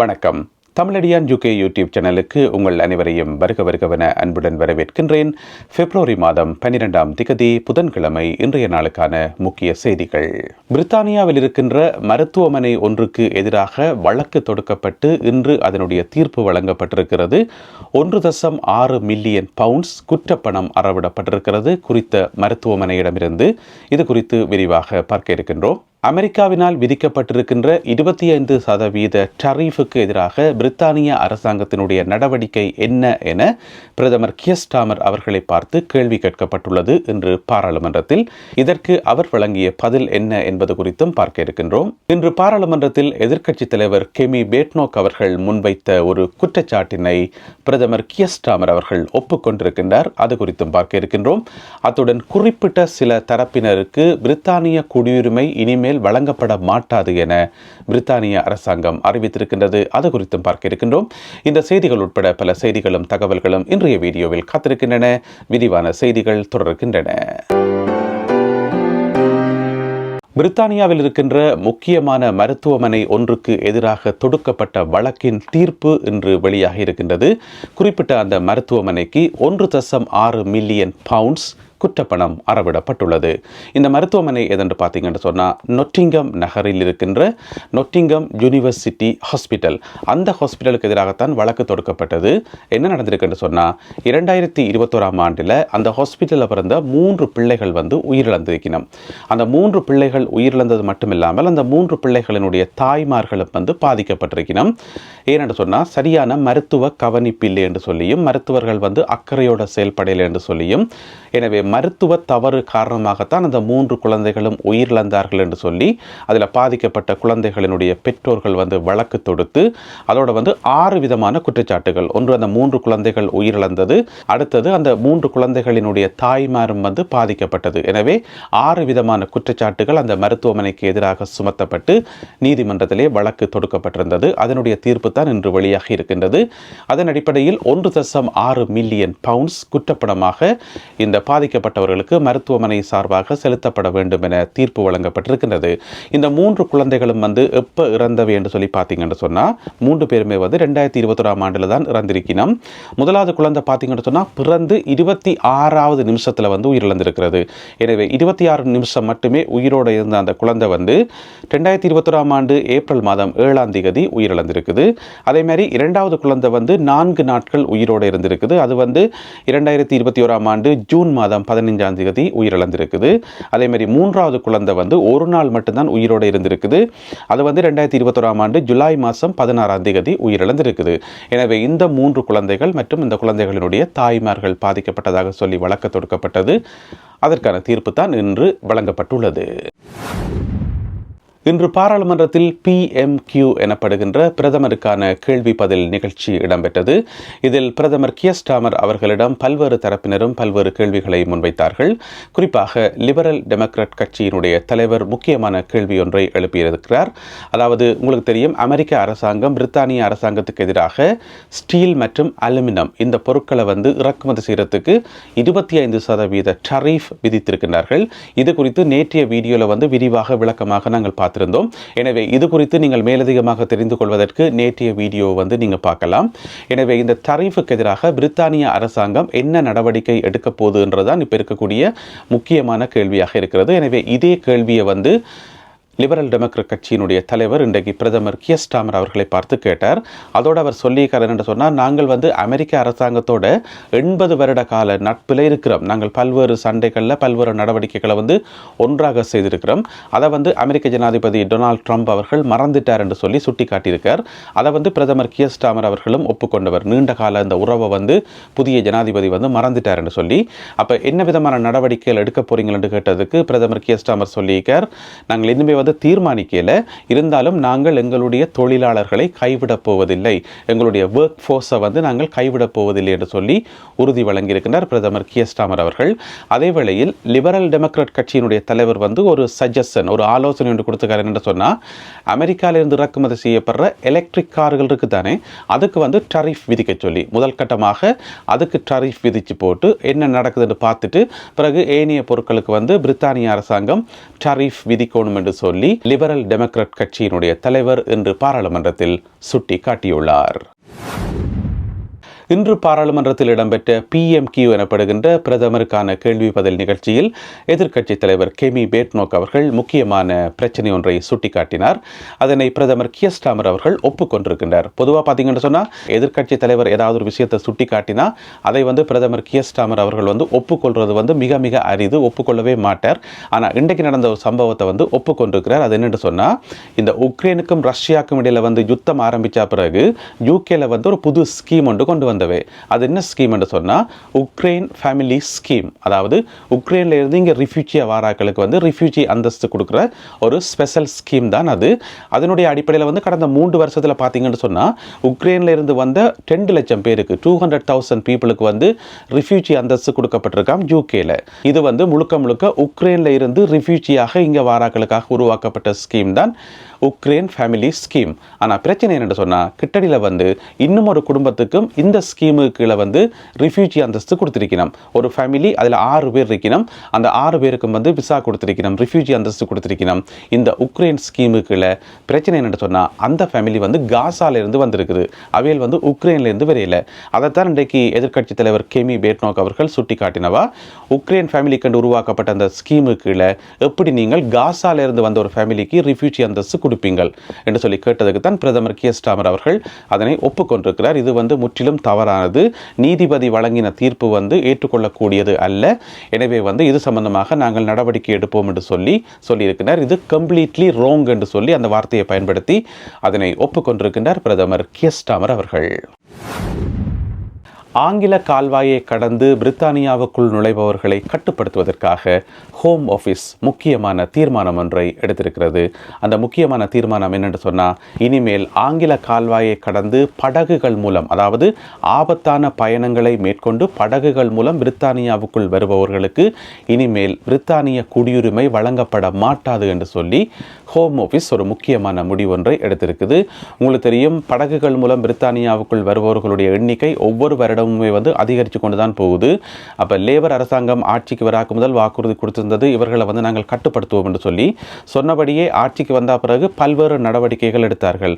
வணக்கம். Tamizhadiyan UK YouTube சேனலுக்கு உங்கள் அனைவரையும் வருக வருகவென அன்புடன் வரவேற்கின்றேன். பிப்ரவரி மாதம் பன்னிரெண்டாம் திகதி புதன்கிழமை இன்றைய நாளுக்கான முக்கிய செய்திகள். பிரித்தானியாவில் இருக்கின்ற மருத்துவமனை ஒன்றுக்கு எதிராக வழக்கு தொடுக்கப்பட்டு இன்று அதனுடைய தீர்ப்பு வழங்கப்பட்டிருக்கிறது. ஒன்று தசம் ஆறு மில்லியன் பவுண்ட்ஸ் குற்றப்பணம் அறவிடப்பட்டிருக்கிறது குறித்த மருத்துவமனையிடமிருந்து. இது குறித்து விரிவாக பார்க்க இருக்கின்றோம். அமெரிக்காவினால் விதிக்கப்பட்டிருக்கின்ற இருபத்தி ஐந்து சதவீத டரீஃபுக்கு எதிராக பிரித்தானிய அரசாங்கத்தினுடைய நடவடிக்கை என்ன என பிரதமர் கியஸ்டாமர் அவர்களை பார்த்து கேள்வி கேட்கப்பட்டுள்ளது இன்று பாராளுமன்றத்தில். இதற்கு அவர் வழங்கிய பதில் என்ன என்பது குறித்தும் பார்க்க இருக்கின்றோம். இன்று பாராளுமன்றத்தில் எதிர்க்கட்சித் தலைவர் கெமி பேட்னோக் அவர்கள் முன்வைத்த ஒரு குற்றச்சாட்டினை பிரதமர் கியஸ்டாமர் அவர்கள் ஒப்புக்கொண்டிருக்கின்றார். அது குறித்தும் பார்க்க இருக்கின்றோம். அத்துடன் குறிப்பிட்ட சில தரப்பினருக்கு பிரித்தானிய குடியுரிமை இனிமேல் மேல் வழங்கப்பட மாட்டாது என பிரித்தானிய அரசாங்கம் அறிவித்திருக்கின்றது. அது குறித்தும் பார்க்க இருக்கின்றோம். இந்த செய்திகள் உட்பட பல செய்திகளும் தகவல்களும் இன்றைய வீடியோவில் காத்திருக்கின்றன. விரிவான செய்திகள் தொடர்கின்றன. பிரித்தானியாவில் இருக்கின்ற முக்கியமான மருத்துவமனை ஒன்றுக்கு எதிராக தொடுக்கப்பட்ட வழக்கின் தீர்ப்பு இன்று வெளியாகி இருக்கின்றது. குறிப்பிட்ட அந்த மருத்துவமனைக்கு ஒன்று தசம் ஆறு மில்லியன் பவுண்ட்ஸ் குற்றப்பணம் அறவிடப்பட்டுள்ளது. இந்த மருத்துவமனை எதென்று பார்த்தீங்கன்னு சொன்னால் நொட்டிங்கம் நகரில் இருக்கின்ற நொட்டிங்கம் யூனிவர்சிட்டி ஹாஸ்பிட்டல் அந்த ஹாஸ்பிட்டலுக்கு எதிராகத்தான் வழக்கு தொடுக்கப்பட்டது. என்ன நடந்திருக்குன்னு சொன்னால் இரண்டாயிரத்தி இருபத்தோராம் ஆண்டில் அந்த ஹாஸ்பிட்டலில் பிறந்த மூன்று பிள்ளைகள் வந்து உயிரிழந்திருக்கணும் அந்த மூன்று பிள்ளைகள் உயிரிழந்தது மட்டுமில்லாமல் அந்த மூன்று பிள்ளைகளினுடைய தாய்மார்களும் வந்து பாதிக்கப்பட்டிருக்கணும் ஏனென்று சொன்னால் சரியான மருத்துவ கவனிப்பில்லை என்று சொல்லியும் மருத்துவர்கள் வந்து அக்கறையோட செயல்படையில்லை என்று சொல்லியும் எனவே மருத்துவ தவறு காரணமாகத்தான் அந்த மூன்று குழந்தைகளும் உயிரிழந்தார்கள் என்று சொல்லி அதில் பாதிக்கப்பட்ட குழந்தைகளினுடைய பெற்றோர்கள் வந்து வழக்கு தொடுத்து அதோட வந்து ஆறு விதமான குற்றச்சாட்டுகள். ஒன்று அந்த மூன்று குழந்தைகள் உயிரிழந்தது. அடுத்தது அந்த மூன்று குழந்தைகளினுடைய தாய்மாரும் வந்து பாதிக்கப்பட்டது. எனவே ஆறு விதமான குற்றச்சாட்டுகள் அந்த மருத்துவமனைக்கு எதிராக சுமத்தப்பட்டு நீதிமன்றத்திலே வழக்கு தொடுக்கப்பட்டிருந்தது. அதனுடைய தீர்ப்பு தான் இன்று வெளியாகி இருக்கின்றது. அதன் அடிப்படையில் ஒன்று தசம் ஆறு மில்லியன் பவுண்ட்ஸ் குற்றப்பணமாக இந்த பாதிக்கப்பட்டவர்களுக்கு மருத்துவமனை சார்பாக செலுத்தப்பட வேண்டும் என தீர்ப்பு வழங்கப்பட்டிருக்கின்றது. இந்த மூன்று குழந்தைகளும் வந்து எப்போ இறந்தவை என்று சொல்லி பார்த்தீங்கன்னு சொன்னால் மூன்று பேருமே வந்து ரெண்டாயிரத்தி இருபத்தொராம் ஆண்டில் தான் இறந்திருக்கணும் முதலாவது குழந்தை பார்த்தீங்கன்னு சொன்னால் பிறந்து இருபத்தி ஆறாவது நிமிஷத்தில் வந்து உயிரிழந்திருக்கிறது. எனவே இருபத்தி ஆறு நிமிஷம் மட்டுமே உயிரோடு இருந்த அந்த குழந்தை வந்து ரெண்டாயிரத்தி இருபத்தொராம் ஆண்டு ஏப்ரல் மாதம் ஏழாம் தேதி உயிரிழந்திருக்குது. அதே மாதிரி இரண்டாவது குழந்தை வந்து நான்கு நாட்கள் உயிரோடு இருந்திருக்குது. அது வந்து இரண்டாயிரத்தி இருபத்தி ஓராம் ஆண்டு ஜூன் மாதம் பதினைஞ்சாம் தேதி உயிரிழந்திருக்குது. அதே மாதிரி மூன்றாவது குழந்தை வந்து ஒரு நாள் மட்டும்தான் உயிரோடு இருந்திருக்குது. அது வந்து ரெண்டாயிரத்தி இருபத்தோராம் ஆண்டு ஜூலை மாதம் பதினாறாம் தேதி உயிரிழந்திருக்குது. எனவே இந்த மூன்று குழந்தைகள் மற்றும் இந்த குழந்தைகளினுடைய தாய்மார்கள் பாதிக்கப்பட்டதாக சொல்லி வழக்கு தொடுக்கப்பட்டது. அதற்கான தீர்ப்பு தான் இன்று வழங்கப்பட்டுள்ளது. இன்று பாராளுமன்றத்தில் பிஎம்கியூ எனப்படுகின்ற பிரதமருக்கான கேள்வி பதில் நிகழ்ச்சி இடம்பெற்றது. இதில் பிரதமர் கியஸ்டாமர் அவர்களிடம் பல்வேறு தரப்பினரும் பல்வேறு கேள்விகளை முன்வைத்தார்கள். குறிப்பாக லிபரல் டெமோக்ராட் கட்சியினுடைய தலைவர் முக்கியமான கேள்வி ஒன்றை எழுப்பியிருக்கிறார். அதாவது உங்களுக்கு தெரியும் அமெரிக்க அரசாங்கம் பிரித்தானிய அரசாங்கத்துக்கு எதிராக ஸ்டீல் மற்றும் அலுமினியம் இந்த பொருட்களை வந்து இறக்குமதி செய்கிறதுக்கு இருபத்தி ஐந்து சதவீத டரீஃப் விதித்திருக்கின்றார்கள். இது குறித்து நேற்றைய வீடியோவில் வந்து விரிவாக விளக்கமாக நாங்கள் பார்த்து பார்த்திருந்தோம். எனவே இது குறித்து நீங்கள் மேலதிகமாக தெரிந்து கொள்வதற்கு நேற்றைய வீடியோ வந்து நீங்கள் பார்க்கலாம். எனவே இந்த தரீஃபுக்கு எதிராக பிரித்தானிய அரசாங்கம் என்ன நடவடிக்கை எடுக்க போகுதுன்றதான் இப்போ இருக்கக்கூடிய முக்கியமான கேள்வியாக இருக்கிறது. எனவே இதே கேள்வியை வந்து லிபரல் டெமோக்ராட் கட்சியினுடைய தலைவர் இன்றைக்கு பிரதமர் கியஸ்டாமர் அவர்களை பார்த்து கேட்டார். அதோடு அவர் சொல்லியிருக்கார் என்று சொன்னால் நாங்கள் வந்து அமெரிக்க அரசாங்கத்தோட எண்பது வருட கால நட்பில் இருக்கிறோம். நாங்கள் பல்வேறு சண்டைகளில் பல்வேறு நடவடிக்கைகளை வந்து ஒன்றாக செய்திருக்கிறோம். அதை வந்து அமெரிக்க ஜனாதிபதி டொனால்ட் ட்ரம்ப் அவர்கள் மறந்துட்டார் என்று சொல்லி சுட்டிக்காட்டியிருக்கார். அதை வந்து பிரதமர் கியஸ் டாமர் அவர்களும் ஒப்புக்கொண்டவர். நீண்ட கால இந்த உறவை வந்து புதிய ஜனாதிபதி வந்து மறந்துட்டார் என்று சொல்லி. அப்போ என்ன விதமான நடவடிக்கைகள் எடுக்க போறீங்கள் என்று கேட்டதுக்கு பிரதமர் கியஸ்டாமர் சொல்லியிருக்கார். நாங்கள் இனிமேல் வந்து தீர்மானிக்கல இருந்தாலும் நாங்கள் எங்களுடைய தொழிலாளர்களை கைவிடப் போவதில்லை. எங்களுடைய ஒர்க் ஃபோர்ஸை வந்து நாங்கள் கைவிடப் போவதில்லை என்று சொல்லி உறுதி வழங்கியிருக்கின்றார் பிரதமர் கியஸ்டாமர் அவர்கள். அதே வேளையில் லிபரல் டெமோக்ராட் கட்சியினுடைய தலைவர் வந்து ஒரு சஜஷன் ஒரு ஆலோசனை ஒன்று கொடுத்துருக்காரு. என்று சொன்னால் அமெரிக்காவிலிருந்து இறக்குமதி செய்யப்படுற எலக்ட்ரிக் கார்கள் இருக்குது தானே அதுக்கு வந்து டரிஃப் விதிக்க சொல்லி முதல் கட்டமாக அதுக்கு டரிஃப் விதித்து போட்டு என்ன நடக்குதுன்னு பார்த்துட்டு பிறகு ஏனைய பொருட்களுக்கு வந்து பிரித்தானிய அரசாங்கம் டரிஃப் விதிக்கணும் என்று சொல்லி சொல்லி லிபரல் டெமோக்ராட் கட்சியினுடைய தலைவர் என்று பாராளுமன்றத்தில் சுட்டி காட்டியுள்ளார் இன்று பாராளுமன்றத்தில் இடம்பெற்ற பிஎம்கியூ எனப்படுகின்ற பிரதமருக்கான கேள்வி பதில் நிகழ்ச்சியில் எதிர்க்கட்சித் தலைவர் கெமி பேட்னோக் அவர்கள் முக்கியமான பிரச்சனை ஒன்றை சுட்டிக்காட்டினார். அதனை பிரதமர் கியஸ்டாமர் அவர்கள் ஒப்புக்கொண்டிருக்கின்றார் பொதுவாக பார்த்தீங்கன்னு சொன்னால் எதிர்க்கட்சித் தலைவர் ஏதாவது ஒரு விஷயத்தை சுட்டிக்காட்டினா அதை வந்து பிரதமர் கியஸ்டாமர் அவர்கள் வந்து ஒப்புக்கொள்வது வந்து மிக மிக அரிது ஒப்புக்கொள்ளவே மாட்டார். ஆனால் இன்றைக்கு நடந்த ஒரு சம்பவத்தை வந்து ஒப்புக்கொண்டிருக்கிறார் அது என்னென்னு சொன்னால் இந்த உக்ரைனுக்கும் ரஷ்யாவுக்கும் இடையில் வந்து யுத்தம் ஆரம்பித்த பிறகு யூகேல வந்து ஒரு புது ஸ்கீம் ஒன்று கொண்டு வந்து வந்தவை அது என்ன ஸ்கீம் என்று சொன்னால் உக்ரைன் ஃபேமிலி ஸ்கீம் அதாவது உக்ரைனில் இருந்து இங்கே ரிஃப்யூஜி வாராக்களுக்கு வந்து ரிஃப்யூஜி அந்தஸ்து கொடுக்குற ஒரு ஸ்பெஷல் ஸ்கீம் தான் அது. அதனுடைய அடிப்படையில் வந்து கடந்த மூன்று வருஷத்தில் பார்த்தீங்கன்னு சொன்னால் உக்ரைனில் இருந்து வந்த ரெண்டு லட்சம் பேருக்கு டூ ஹண்ட்ரட் தௌசண்ட் பீப்புளுக்கு வந்து ரிஃப்யூஜி அந்தஸ்து கொடுக்கப்பட்டிருக்காம் யூகேல இது வந்து முழுக்க முழுக்க உக்ரைனில் இருந்து ரிஃப்யூஜியாக இங்கே வாராக்களுக்காக உருவாக்கப்பட்ட ஸ்கீம் தான். உக்ரைன் ஃபேமிலி ஸ்கீம் ஆனால் பிரச்சனை என்னென்னு சொன்னால் கிட்டடியில் வந்து இன்னும் ஒரு குடும்பத்துக்கும் இந்த ஸ்கீமு கீழே வந்து ரிஃப்யூஜி அந்தஸ்து கொடுத்துருக்கணும். ஒரு ஃபேமிலி அதில் ஆறு பேர் இருக்கணும். அந்த ஆறு பேருக்கும் வந்து விசா கொடுத்துருக்கணும் ரிஃப்யூஜி அந்தஸ்து கொடுத்துருக்கணும். இந்த உக்ரைன் ஸ்கீமு கீழே பிரச்சனை என்னென்னு சொன்னால் அந்த ஃபேமிலி வந்து காசாலேருந்து வந்திருக்குது. அவையில் வந்து உக்ரைன்லேருந்து வரையில அதைத்தான் இன்றைக்கு எதிர்க்கட்சி தலைவர் கெமி பேட்னோக் அவர்கள் சுட்டி காட்டினவா உக்ரைன் ஃபேமிலி கண்டு உருவாக்கப்பட்ட அந்த ஸ்கீமு கீழே எப்படி நீங்கள் காசாலேருந்து வந்த ஒரு ஃபேமிலிக்கு ரிஃப்யூஜி அந்தஸ்து கொடுப்பீங்கள் என்று சொல்லி கேட்டதுக்கு தான் பிரதமர் கே. ஸ்டாமர் அவர்கள் அதனை ஒப்புக்கொண்டிருக்கிறார். இது வந்து முற்றிலும் தவறானது. நீதிபதி வழங்கின தீர்ப்பு வந்து ஏற்றுக்கொள்ளக்கூடியது அல்ல. எனவே வந்து இது சம்பந்தமாக நாங்கள் நடவடிக்கை எடுப்போம் என்று சொல்லி சொல்லியிருக்கிறார். இது கம்ப்ளீட்லி ரோங் என்று சொல்லி அந்த வார்த்தையை பயன்படுத்தி அதனை ஒப்புக்கொண்டிருக்கின்றார் பிரதமர் கே. ஸ்டாமர் அவர்கள். ஆங்கில கால்வாயை கடந்து பிரித்தானியாவுக்குள் நுழைபவர்களை கட்டுப்படுத்துவதற்காக ஹோம் ஆஃபீஸ் முக்கியமான தீர்மானம் ஒன்றை எடுத்திருக்கிறது. அந்த முக்கியமான தீர்மானம் என்னென்று சொன்னால் இனிமேல் ஆங்கில கால்வாயை கடந்து படகுகள் மூலம் அதாவது ஆபத்தான பயணங்களை மேற்கொண்டு படகுகள் மூலம் பிரித்தானியாவுக்குள் வருபவர்களுக்கு இனிமேல் பிரித்தானிய குடியுரிமை வழங்கப்பட மாட்டாது என்று சொல்லி ஹோம் ஆஃபீஸ் ஒரு முக்கியமான முடிவொன்றை எடுத்திருக்குது. உங்களுக்கு தெரியும் படகுகள் மூலம் பிரித்தானியாவுக்குள் வருபவர்களுடைய எண்ணிக்கை ஒவ்வொரு வருடம் வருடமுமே வந்து அதிகரித்து கொண்டு தான் போகுது. அப்போ லேபர் அரசாங்கம் ஆட்சிக்கு வராக்கு முதல் வாக்குறுதி கொடுத்திருந்தது இவர்களை வந்து நாங்கள் கட்டுப்படுத்துவோம் என்று சொல்லி சொன்னபடியே ஆட்சிக்கு வந்த பிறகு பல்வேறு நடவடிக்கைகள் எடுத்தார்கள்.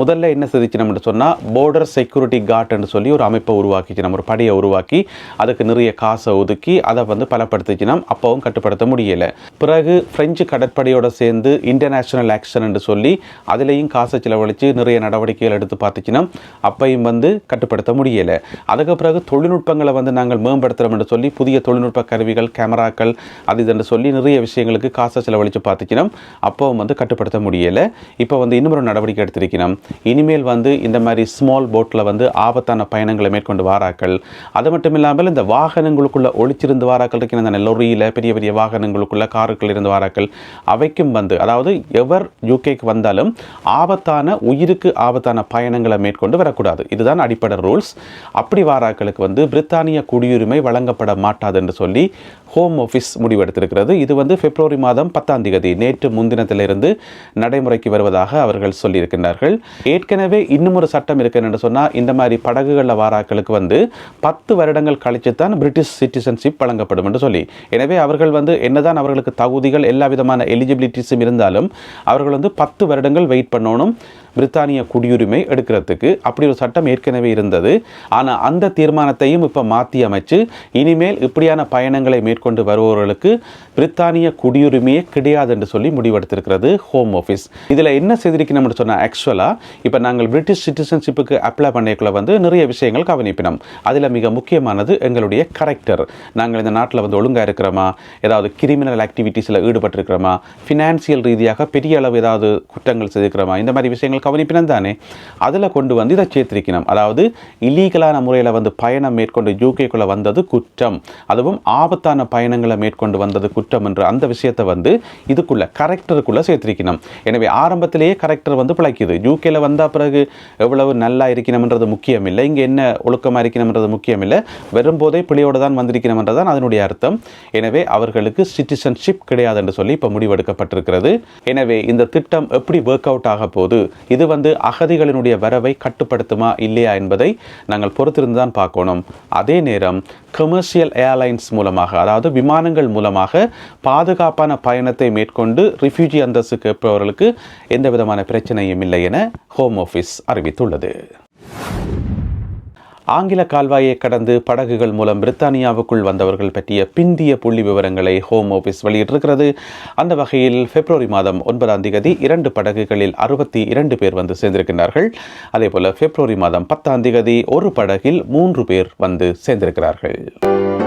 முதல்ல என்ன செஞ்சிச்சினம் என்று சொன்னால் போர்டர் செக்யூரிட்டி கார்ட் என்று சொல்லி ஒரு அமைப்பை உருவாக்கிச்சு நம்ம ஒரு படையை உருவாக்கி அதுக்கு நிறைய காசை ஒதுக்கி அதை வந்து பலப்படுத்திச்சினோம் அப்பவும் கட்டுப்படுத்த முடியலை. பிறகு பிரெஞ்சு கடற்படையோடு சேர்ந்து இன்டர்நேஷனல் ஆக்ஷன் என்று சொல்லி அதுலேயும் காசை செலவழித்து நிறைய நடவடிக்கைகள் எடுத்து பார்த்துச்சினா அப்பையும் வந்து கட்டுப்படுத்த முடியலை. அதை அதுக்கு பிறகு தொழில்நுட்பங்களை வந்து நாங்கள் மேம்படுத்துகிறோம் என்று சொல்லி புதிய தொழில்நுட்ப கருவிகள் கேமராக்கள் அது இது சொல்லி நிறைய விஷயங்களுக்கு காசை செலவழித்து பார்த்துக்கணும் அப்போவும் வந்து கட்டுப்படுத்த முடியலை. இப்போ வந்து இன்னொரு நடவடிக்கை எடுத்திருக்கணும் இனிமேல் வந்து இந்த மாதிரி ஸ்மால் போட்டில் வந்து ஆபத்தான பயணங்களை மேற்கொண்டு வாராக்கள். அது மட்டும் இல்லாமல் இந்த வாகனங்களுக்குள்ள ஒழிச்சிருந்து வாராக்கள் இருக்கிற அந்த லொரியில் பெரிய பெரிய வாகனங்களுக்குள்ள காருக்குள் இருந்து வாராக்கள். அவைக்கும் வந்து அதாவது எவர் யூகேக்கு வந்தாலும் ஆபத்தான உயிருக்கு ஆபத்தான பயணங்களை மேற்கொண்டு வரக்கூடாது. இதுதான் அடிப்படை ரூல்ஸ் அப்படி வாராக்களுக்கு வந்து பிரித்தானிய குடியுரிமை வழங்கப்பட மாட்டாது என்று சொல்லி ஹோம் ஆஃபீஸ் முடிவெடுத்திருக்கிறது. இது வந்து பிப்ரவரி மாதம் பத்தாம் தேதி நேற்று முன்தினத்திலிருந்து நடைமுறைக்கு வருவதாக அவர்கள் சொல்லியிருக்கின்றார்கள். ஏற்கனவே இன்னும் ஒரு சட்டம் இருக்கு என்று சொன்னால் இந்த மாதிரி படகுகளில் வாராக்களுக்கு வந்து பத்து வருடங்கள் கழித்து தான் பிரிட்டிஷ் சிட்டிசன்ஷிப் வழங்கப்படும் என்று சொல்லி. எனவே அவர்கள் வந்து என்னதான் அவர்களுக்கு தகுதிகள் எல்லா விதமான எலிஜிபிலிட்டிஸும் இருந்தாலும் அவர்கள் வந்து பத்து வருடங்கள் வெயிட் பண்ணணும். பிரித்தானிய குடியுரிமை எடுக்கிறதுக்கு அப்படி ஒரு சட்டம் ஏற்கனவே இருந்தது. ஆனால் அந்த தீர்மானத்தையும் இப்போ மாற்றி அமைச்சு இனிமேல் இப்படியான பயணங்களை மேற்கொண்டு வருபவர்களுக்கு பிரித்தானிய குடியுரிமையே கிடையாது என்று சொல்லி முடிவெடுத்திருக்கிறது ஹோம் ஆஃபீஸ் இதில் என்ன செய்திருக்கணும்னு சொன்னால் ஆக்சுவலாக இப்போ நாங்கள் பிரிட்டிஷ் சிட்டிசன்ஷிப்புக்கு அப்ளை பண்ணிக்கல வந்து நிறைய விஷயங்கள் கவனிப்பினோம். அதில் மிக முக்கியமானது எங்களுடைய கரெக்டர் நாங்கள் இந்த நாட்டில் வந்து ஒழுங்காக இருக்கிறோமா? ஏதாவது கிரிமினல் ஆக்டிவிட்டீஸில் ஈடுபட்டிருக்கிறோமா? ஃபினான்சியல் ரீதியாக பெரிய அளவு ஏதாவது குற்றங்கள் செய்திருக்கிறோமா? இந்த மாதிரி விஷயங்கள் கவனிப்பினம் தானே. அதில் கொண்டு வந்து இதை சேர்த்திருக்கணும். அதாவது இல்லீகலான முறையில் வந்து பயணம் மேற்கொண்டு யூகேக்குள்ளே வந்தது குற்றம். அதுவும் ஆபத்தான பயணங்களை மேற்கொண்டு வந்தது குற்றம் என்ற அந்த விஷயத்தை வந்து இதுக்குள்ள கரெக்டருக்குள்ளே சேர்த்திருக்கணும். எனவே ஆரம்பத்திலேயே கரெக்டர் வந்து பிழைக்குது. யூகேல வந்த பிறகு எவ்வளவு நல்லா இருக்கணும்ன்றது முக்கியம் இல்லை இங்கே என்ன ஒழுக்கமாக இருக்கணும்ன்றது முக்கியம் இல்லை வரும்போதே பிழையோடு தான் வந்திருக்கணும்ன்றது தான் அதனுடைய அர்த்தம். எனவே அவர்களுக்கு சிட்டிசன்ஷிப் கிடையாது என்று சொல்லி இப்போ முடிவெடுக்கப்பட்டிருக்கிறது. எனவே இந்த திட்டம் எப்படி ஒர்க் அவுட் ஆக போகுது? இது வந்து அகதிகளினுடைய வரவை கட்டுப்படுத்துமா இல்லையா என்பதை நாங்கள் பொறுத்திருந்து தான் பார்க்கணும். அதே நேரம் கமர்ஷியல் ஏர்லைன்ஸ் மூலமாக அதாவது விமானங்கள் மூலமாக பாதுகாப்பான பயணத்தை மேற்கொண்டு ரிஃப்யூஜி அந்தஸ்து கேட்பவர்களுக்கு எந்த விதமான பிரச்சனையும் இல்லை என ஹோம் ஆஃபீஸ் அறிவித்துள்ளது. ஆங்கில கால்வாயை கடந்து படகுகள் மூலம் பிரித்தானியாவுக்குள் வந்தவர்கள் பற்றிய பிந்திய புள்ளி விவரங்களை ஹோம் ஆஃபீஸ் வெளியிட்டிருக்கிறது. அந்த வகையில் பிப்ரவரி மாதம் ஒன்பதாம் தேதி இரண்டு படகுகளில் அறுபத்தி இரண்டு பேர் வந்து சேர்ந்திருக்கிறார்கள் அதேபோல பிப்ரவரி மாதம் பத்தாம் தேதி ஒரு படகில் மூன்று பேர் வந்து சேர்ந்திருக்கிறார்கள்.